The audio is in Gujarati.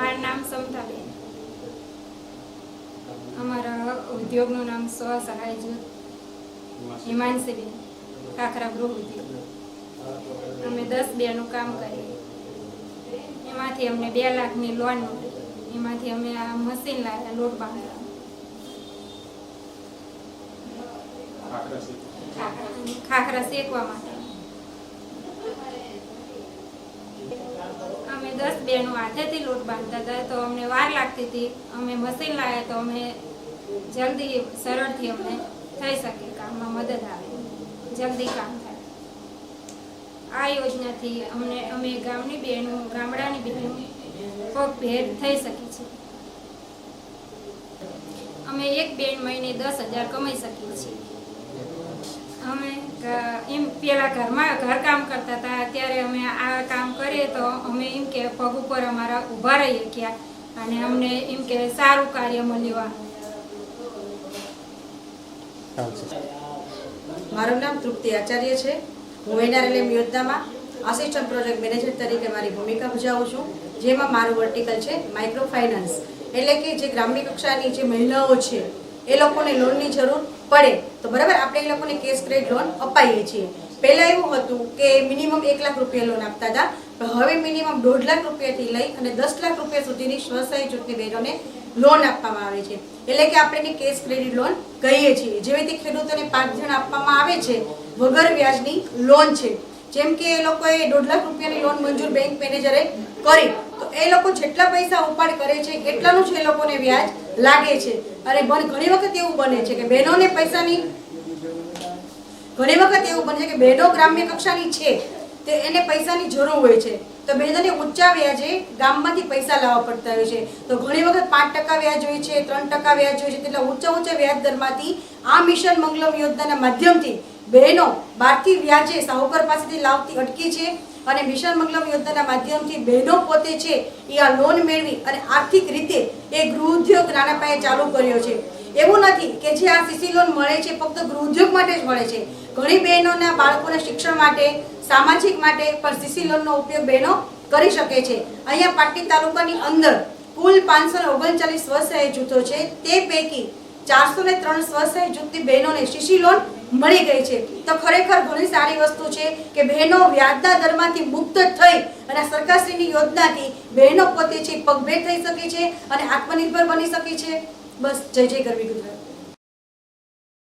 મારું નામ સમતાબેન. અમારા ઉદ્યોગનું નામ સ્વ સહાય જૂથ હિમાંશીબેન કાકરા ગૃહ ઉદ્યોગ. અમે દસ બેનું કામ કરીએ. એમાંથી અમને બે લાખની લોન મળી. એમાંથી અમે આ મશીન લાવ્યા લોટ બાંધવા ખાખરા શેકવા માટે. બેનો હાથેથી લોટ બાંધતા હતા, તો અમને વાર લાગતી હતી. અમે મશીન લાવ્યા તો અમે જલ્દી સરળથી અમને થઈ શકે, કામમાં મદદ આવે. જલ્દી કામ થાય. આ યોજનાથી અમને, અમે ગામની બહેનો, ગામડાની બહેનો પગ ભેર થઈ શકી છે. અમે એક બેન મહિને દસ હજાર કમાઈ શકીએ છીએ. અમે એમ પેલા ઘરમાં ઘરકામ કરતા હતા અત્યારે અમે આ કામ કરીએ તો અમે એમ કે પગ ઉપર અમારા ઊભા રહીએ ક્યાં અને અમને એમ કે સારું કાર્ય મળ્યું મારું નામ તૃપ્તિ આચાર્ય છે. હું એનઆરએલએમ યોજનામાં આસિસ્ટન્ટ પ્રોજેક્ટ મેનેજર તરીકે મારી ભૂમિકા ભજાવું છું જેમાં મારું વર્ટિકલ છે માઇક્રો ફાઇનાન્સ એટલે કે જે ગ્રામ્ય કક્ષાની જે મહિલાઓ છે એ લોકોને લોનની જરૂર પડે. તો બરાબર, આપણે એ લોકોને કેશ ક્રેડિટ લોન અપાઈએ છીએ. પહેલાં એવું હતું કે મિનિમમ એક લાખ રૂપિયા લોન આપતા હતા. હવે મિનિમમ દોઢ લાખ રૂપિયાથી લઈ અને દસ લાખ રૂપિયા સુધીની સ્વસહાય જૂથની બહેનોને લોન આપવામાં આવે છે. એટલે કે આપણે એને કેશ ક્રેડિટ લોન કહીએ છીએ. જેવી ખેડૂતોને પાંચ જણ આપવામાં આવે છે, વગર વ્યાજની લોન છે. જેમ કે એ લોકોએ દોઢ લાખ રૂપિયાની લોન મંજૂર બેંક મેનેજરે કરી. તો એ લોકો જેટલા પૈસા ઉપાડ કરે છે, એટલાનું જ એ લોકોને વ્યાજ લાગે છે. અને ઘણી વખત એવું બને છે કે બહેનોને પૈસાની ઘણી વખત એવું બને છે કે બહેનો ગ્રામ્ય કક્ષાની છે તે એને પૈસાની જરૂર હોય છે. તો બહેનોને ઊંચા વ્યાજે ગામમાંથી પૈસા લાવવા પડતા હોય છે. તો ઘણી વખત પાંચ ટકા વ્યાજ હોય છે, ત્રણ ટકા વ્યાજ હોય છે, તેટલા ઊંચા ઊંચા વ્યાજ દરમાંથી આ મિશન મંગલમ યોજનાના માધ્યમથી બહેનો બહારથી વ્યાજે સાહુકાર પાસેથી લાવતી અટકી છે. અને મિશન મંગલમ યોજનાના માધ્યમથી બહેનો પોતે છે એ આ લોન મેળવી અને આર્થિક રીતે એ ગૃહ ઉદ્યોગ નાના પાયે ચાલુ કર્યો છે. એવું નથી કે જે આ સીસી લોન મળે છે ફક્ત ગૃહ ઉદ્યોગ માટે જ મળે છે. ઘણી બહેનોના બાળકોના શિક્ષણ માટે, સામાજિક માટે પણ સીસી લોનનો ઉપયોગ બહેનો કરી શકે છે. અહીંયા પાટડી તાલુકાની અંદર કુલ પાંચસો ઓગણચાલીસ સ્વસહાય જૂથો છે. તે પૈકી ચારસો ને ત્રણ સ્વસહાય જૂથની બહેનોને શીશી લોન મળી ગઈ છે. તો ખરેખર ઘણી સારી વસ્તુ છે કે બહેનો વ્યાજના દરમાંથી મુક્ત થઈ અને સરકારશ્રીની યોજનાથી બહેનો પોતે છે પગભેર થઈ શકે છે અને આત્મનિર્ભર બની શકે છે. બસ જય જય ગરવી ગુજરાત.